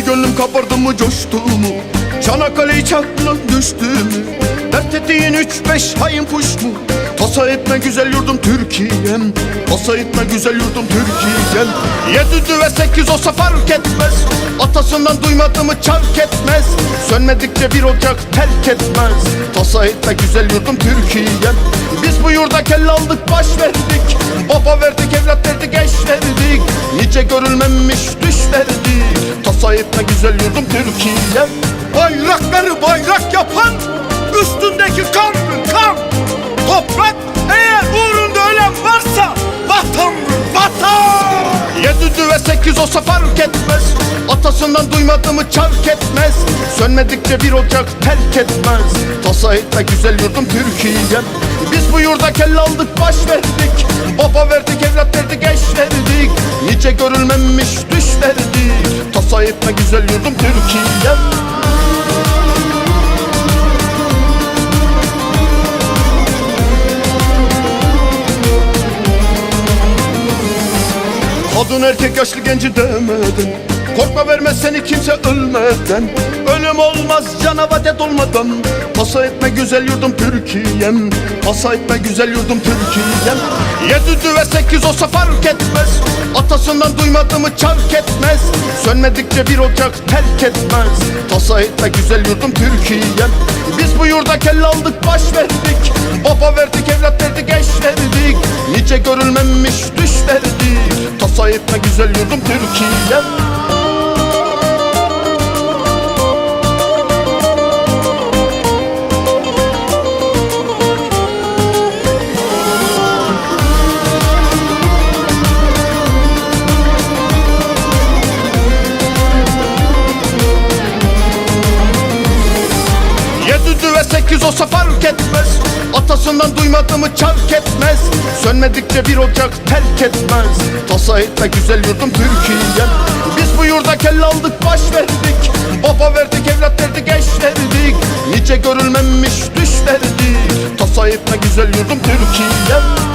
gönlüm kabardı mı coştu mu? Çanakkale çatlak düştü mü? Dert ettiğin üç beş hayın kuş mu? Tasa etme güzel yurdum Türkiye'm. Tasa etme güzel yurdum Türkiye'm. Yedi düve sekiz olsa fark etmez. Atasından duymadı mı çark etmez. Sönmedikçe bir ocak terk etmez. Tasa etme güzel yurdum Türkiye'm. Biz bu yurda kelle aldık baş verdik. Baba verdik evlat verdik eş verdik. Nice görülmemiş düş verdik Tasa etme güzel yurdum Türkiye'm Bayrakları bayrak yapan üstündeki kan kan. Toprak Yedi düve sekiz olsa fark etmez. Atasından duymadı mı çark etmez. Sönmedikçe bir ocak terk etmez. Tasa etme güzel yurdum Türkiye'm. Biz bu yurda kelle aldık baş verdik. Baba verdik evlat verdik eş verdik. Nice görülmemiş düş verdik Tasa etme güzel yurdum Türkiye'm Kadın erkek yaşlı genci demeden Korkma vermez seni kimse ölmeden. Ölüm olmaz cana vadet olmadan. Tasa etme güzel yurdum Türkiye'm. Tasa etme güzel yurdum Türkiye'm. Yedi düve sekiz olsa fark etmez. Atasından duymadı mı çark etmez. Sönmedikçe bir ocak terk etmez. Tasa etme güzel yurdum Türkiye'm. Biz bu yurda kelle aldık baş verdik. Baba verdik evlat verdik eş verdik. Nice görülmemiş düş verdik Tasa etme güzel yurdum Türkiye'm Düve sekiz olsa fark etmez. Atasından duymadı mı çark etmez. Sönmedikçe bir ocak terk etmez. Tasa etme güzel yurdum Türkiye'm Biz bu yurda kelle aldık baş verdik. Baba verdik evlat verdik eş verdik. Nice görülmemiş düş verdik Tasa etme güzel yurdum Türkiye'm